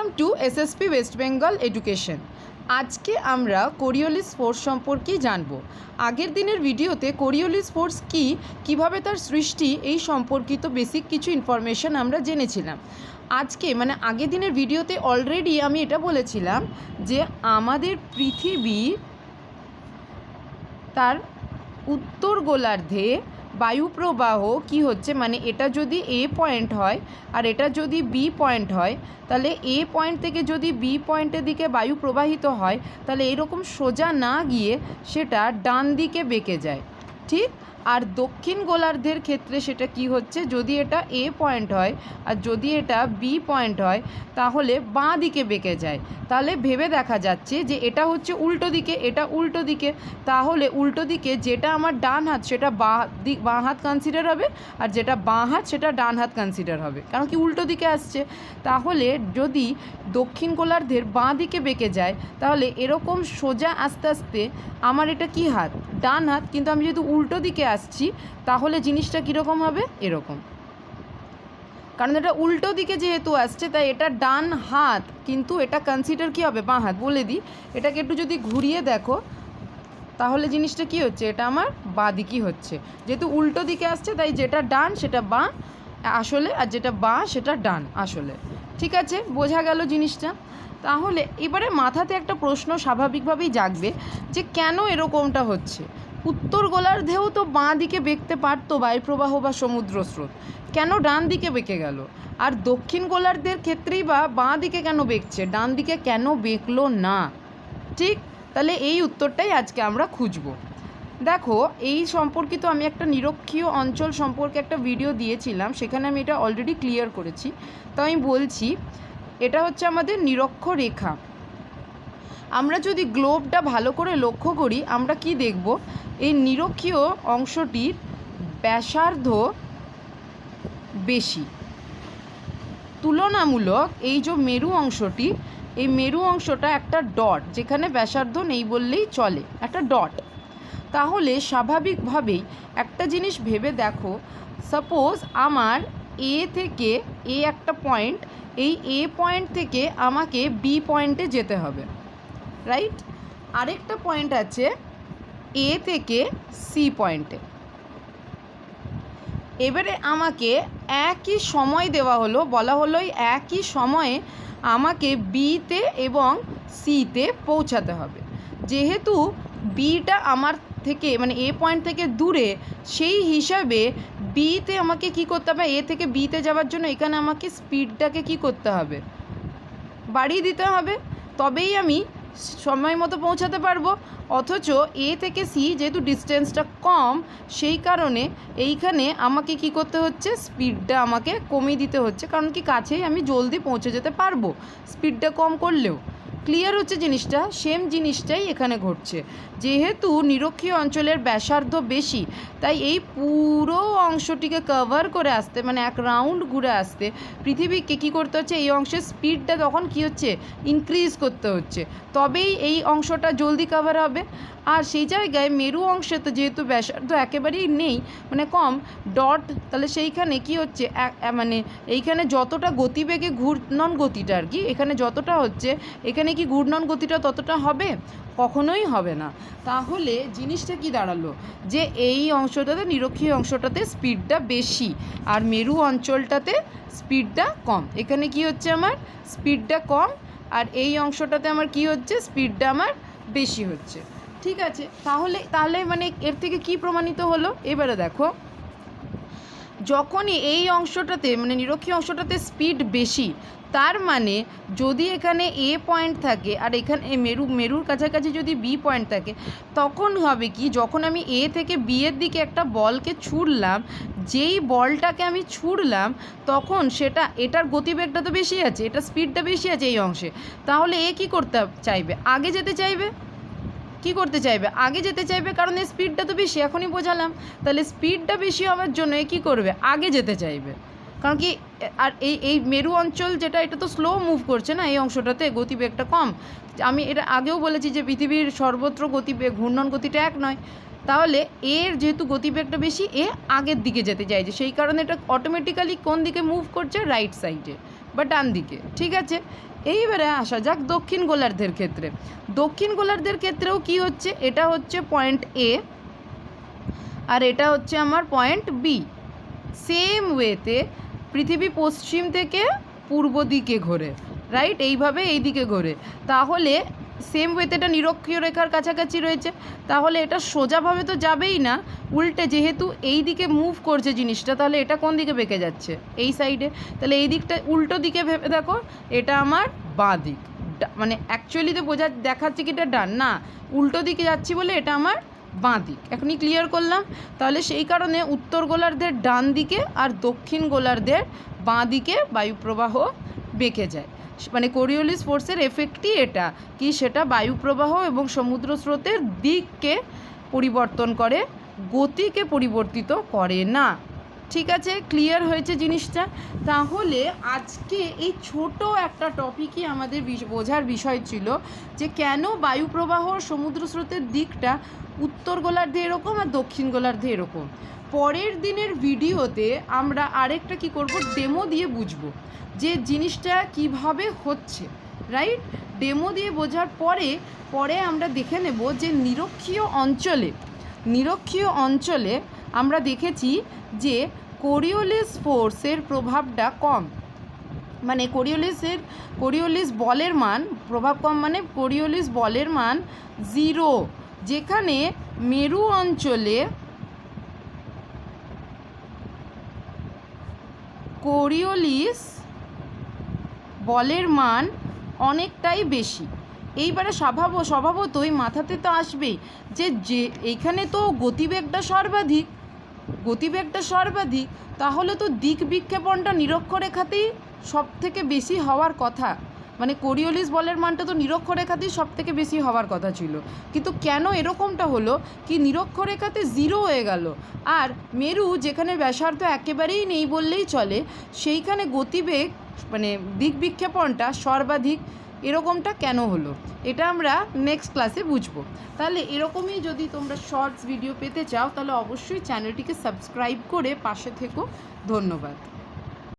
Welcome to SSP West Bengal education আজকে আমরা Coriolis force সম্পর্কে জানব। আগের দিনের ভিডিওতে কোরিওলিস ফোর্স কি, কীভাবে তার সৃষ্টি, এই সম্পর্কিত বেসিক কিছু ইনফরমেশন আমরা জেনেছিলাম। আজকে মানে আগের দিনের ভিডিওতে অলরেডি আমি এটা বলেছিলাম যে আমাদের পৃথিবী তার উত্তর গোলার্ধে বায়ুপ্রবাহ কি হচ্ছে? মানে এটা যদি এ পয়েন্ট হয় আর এটা যদি বি পয়েন্ট হয়, তাহলে এ পয়েন্ট থেকে যদি বি পয়েন্টের দিকে বায়ু প্রবাহিত হয়, তাহলে এরকম সোজা না গিয়ে সেটা ডান দিকে বেঁকে যায়। ঠিক? আর দক্ষিণ গোলার্ধের ক্ষেত্রে সেটা কি হচ্ছে? যদি এটা এ পয়েন্ট হয় আর যদি এটা বি পয়েন্ট হয়, তাহলে বাঁ দিকে বেঁকে যায়। তাহলে ভেবে দেখা যাচ্ছে যে এটা হচ্ছে উল্টো দিকে, এটা উল্টো দিকে। তাহলে উল্টো দিকে যেটা আমার ডান হাত, সেটা বাঁ দিক বাঁ হাত কনসিডার হবে আর যেটা বাঁ হাত, সেটা ডান হাত কনসিডার হবে। কারণ কি উল্টো দিকে আসছে? তাহলে যদি দক্ষিণ গোলার্ধের বাঁ দিকে বেঁকে যায়, তাহলে এরকম সোজা আস্তে আস্তে আমার এটা কি হাত? ডান হাত, কিন্তু আমি যেহেতু উল্টো দিকে আসছি, তাহলে জিনিসটা কীরকম হবে? এরকম। কারণ এটা উল্টো দিকে যেহেতু আসছে, তাই এটা ডান হাত, কিন্তু এটা কনসিডার কী হবে? বাঁ হাত, বলে দিই। এটাকে একটু যদি ঘুরিয়ে দেখো, তাহলে জিনিসটা কি হচ্ছে? এটা আমার বাঁ দিকই হচ্ছে। যেহেতু উল্টো দিকে আসছে, তাই যেটা ডান, সেটা বাঁ, আসলে, আর যেটা বাঁ, সেটা ডান, আসলে। ঠিক আছে? বোঝা গেল জিনিসটা? তাহলে এবারে মাথাতে একটা প্রশ্ন স্বাভাবিকভাবেই জাগবে যে কেন এরকমটা হচ্ছে? উত্তর গোলার্ধেও তো বাঁ দিকে বেঁকতে পারতো বায়ুপ্রবাহ বা সমুদ্র স্রোত কেন ডান দিকে বেঁকে গেল? আর দক্ষিণ গোলার্ধের ক্ষেত্রেই বা বাঁ দিকে কেন বেঁকছে? ডান দিকে কেন বেঁকলো না? ঠিক? তাহলে এই উত্তরটাই আজকে আমরা খুঁজব। দেখো, এই সম্পর্কিত আমি একটা নিরক্ষীয় অঞ্চল সম্পর্কে একটা ভিডিও দিয়েছিলাম, সেখানে আমি এটা অলরেডি ক্লিয়ার করেছি। তো আমি বলছি এটা হচ্ছে আমাদের নিরক্ষ রেখা। আমরা যদি গ্লোবটা ভালো করে লক্ষ্য করি, আমরা কি দেখব? এই নিরক্ষীয় অংশটির ব্যাসার্ধ বেশি। তুলনামূলক এই যে মেরু অংশটি, এই মেরু অংশটা একটা ডট, যেখানে ব্যাসার্ধ নেই বললেই চলে, একটা ডট। তাহলে স্বাভাবিকভাবেই একটা জিনিস ভেবে দেখো সাপোজ আমার এ থেকে এ একটা পয়েন্ট এই এ পয়েন্ট থেকে আমাকে বি পয়েন্টে যেতে হবে রাইট আরেকটা পয়েন্ট আছে এ থেকে সি পয়েন্টে এবারে আমাকে একই সময় দেওয়া হলো, বলা হলো একই সময়ে আমাকে বিতে এবং সিতে পৌঁছাতে হবে। যেহেতু বিটা আমার থেকে মানে এ পয়েন্ট থেকে দূরে, সেই হিসাবে বিতে আমাকে কি করতে হবে? এ থেকে বিতে যাওয়ার জন্য এখানে আমাকে স্পিডটাকে কি করতে হবে? বাড়িয়ে দিতে হবে। তবেই আমি সময় মতো পৌঁছাতে পারব। অথচ এ থেকে সি যেহেতু ডিস্টেন্সটা কম, সেই কারণে এইখানে আমাকে কি করতে হচ্ছে? স্পিডটা আমাকে কমিয়ে দিতে হচ্ছে। কারণ কি কাছেই আমি জলদি পৌঁছে যেতে পারব। স্পিডটা কম করলেও। ক্লিয়ার হচ্ছে জিনিসটা সেম জিনিসটাই এখানে ঘটছে। যেহেতু নিরক্ষীয় অঞ্চলের ব্যাসার্ধ বেশি, তাই এই পুরো অংশটিকে কভার করে আসতে মানে এক রাউন্ড ঘুরে আসতে, পৃথিবীকে কী করতে হচ্ছে? এই অংশের স্পিডটা তখন কী হচ্ছে? ইনক্রিজ করতে হচ্ছে। তবেই এই অংশটা জলদি কভার হবে। আর সেই জায়গায় মেরু অংশে তো যেহেতু ব্যাসার্ধ একেবারেই নেই মানে কম ডট তাহলে সেইখানে কি হচ্ছে? মানে এইখানে যতটা গতিবেগে ঘূর্ণন গতিটা আর কি, এখানে যতটা হচ্ছে, এখানে কি ঘূর্ণন গতিটা ততটা হবে? কখনোই হবে না। তাহলে জিনিসটা কি দাঁড়াল? যে এই অংশটাতে, নিরক্ষীয় অংশটাতে স্পিডটা বেশি আর মেরু অঞ্চলটাতে স্পিডটা কম। এখানে কি হচ্ছে আমার? স্পিডটা কম আর এই অংশটাতে আমার কি হচ্ছে? স্পিডটা আমার বেশি হচ্ছে। ঠিক আছে? তাহলে তাহলে মানে এর থেকে কি প্রমাণিত হলো? এবারে দেখো। যখনই এই অংশটাতে মানে নিরক্ষীয় অংশটাতে স্পিড বেশি, তার মানে যদি এখানে এ পয়েন্ট থাকে আর এখানে মেরু, মেরুর কাছাকাছি যদি বি পয়েন্ট থাকে, তখন হবে কি, যখন আমি এ থেকে বি এর দিকে একটা বলকে ছুড়লাম, যেই বলটাকে আমি ছুড়লাম, তখন সেটা, এটার গতিবেগটা তো বেশি আছে এটা স্পিডটা বেশি আছে এই অংশে। তাহলে এ কি করতে চাইবে? আগে যেতে চাইবে? কি করতে চাইবে? আগে যেতে চাইবে, কারণ এই স্পিডটা তো বেশি, এখনই বোঝালাম। তাহলে স্পিডটা বেশি হওয়ার জন্য এ কী করবে? আগে যেতে চাইবে। কারণ কি, আর এই এই মেরু অঞ্চল যেটা, এটা তো স্লো মুভ করছে না, এই অংশটাতে গতিবেগটা কম। আমি এটা আগেও বলেছি যে পৃথিবীর সর্বত্র গতিবেগ, ঘূর্ণন গতিটা এক নয়। তাহলে এর যেহেতু গতিবেগটা বেশি, এ আগের দিকে যেতে চাইছে। সেই কারণে এটা অটোমেটিক্যালি কোন দিকে মুভ করছে? রাইট সাইডে বা ডান দিকে। ঠিক আছে? এইবারে আসা যাক দক্ষিণ গোলার্ধের ক্ষেত্রে। দক্ষিণ গোলার্ধের ক্ষেত্রেও কি হচ্ছে? এটা হচ্ছে পয়েন্ট এ আর এটা হচ্ছে আমার পয়েন্ট বি সেম ওয়েতে পৃথিবী পশ্চিম থেকে পূর্ব দিকে ঘোরে রাইট এইভাবে এই দিকে ঘোরে। তাহলে সেম ওয়েতে এটা নিরক্ষীয় রেখার কাছাকাছি রয়েছে। তাহলে এটা সোজাভাবে তো যাবেই না। উল্টে যেহেতু এই দিকে মুভ করছে জিনিসটা, তাহলে এটা কোন দিকে বেঁকে যাচ্ছে? এই সাইডে তাহলে এই দিকটা উল্টো দিকে ভেবে দেখো, এটা আমার বাঁ দিক। মানে অ্যাকচুয়ালি তো বোঝা দেখাচ্ছে কি এটা ডান? না, উল্টো দিকে যাচ্ছি বলে এটা আমার বাঁ দিক। এখনই ক্লিয়ার করলাম। তাহলে সেই কারণে উত্তর গোলার্ধের ডান দিকে আর দক্ষিণ গোলার্ধের বাঁ দিকে বায়ুপ্রবাহ বেঁকে যায়। মানে কোরিওলিস ফোর্সের এফেক্টই এটা, কি সেটা বায়ুপ্রবাহ এবং সমুদ্র স্রোতের দিককে পরিবর্তন করে গতিকে পরিবর্তিত করে না। ঠিক আছে? ক্লিয়ার হয়েছে জিনিসটা? তাহলে আজকে এই ছোট একটা টপিকই আমাদের বোঝার বিষয় ছিল যে কেন বায়ুপ্রবাহ সমুদ্র স্রোতের দিকটা উত্তর গোলার্ধে এরকম আর দক্ষিণ গোলার্ধে এরকম। পরের দিনের ভিডিওতে আমরা আরেকটা কি করব? ডেমো দিয়ে বুঝব যে জিনিসটা কীভাবে হচ্ছে রাইট ডেমো দিয়ে বোঝার পরে পরে আমরা দেখে নেব যে নিরক্ষীয় অঞ্চলে নিরক্ষীয় অঞ্চলে আমরা দেখেছি যে কোরিওলিস ফোর্সের প্রভাবটা কম। মানে কোরিওলিসের, কোরিওলিস বলের মান প্রভাব কম মানে কোরিওলিস বলের মান জিরো, যেখানে মেরু অঞ্চলে কোরিওলিস বলের মান অনেকটাই বেশি। এইবারে স্বভাব স্বভাবতই মাথাতে তো আসবেই যে যে এইখানে তো গতিবেগটা সর্বাধিক। গতিবেগটা সর্বাধিক, তাহলে তো দিক বিক্ষেপণটা নিরক্ষরেখাতেই সব থেকে বেশি হওয়ার কথা। মানে কোরিওলিস বলের মানটা তো নিরক্ষরেখাতেই সব থেকে বেশি হওয়ার কথা ছিল। কিন্তু কেন এরকমটা হলো? কি নিরক্ষরেখাতে জিরো হয়ে গেল? আর মেরু যেখানে ব্যাসার্ধ একেবারেই নেই বললেই চলে, সেইখানে গতিবেগ মানে দিক বিক্ষেপণটা সর্বাধিক এরকমটা কেন হলো? এটা আমরা নেক্সট ক্লাসে বুঝব। তাহলে এরকমই যদি তোমরা শর্টস ভিডিও পেতে চাও, তাহলে অবশ্যই চ্যানেলটিকে সাবস্ক্রাইব করে পাশে থেকো। ধন্যবাদ।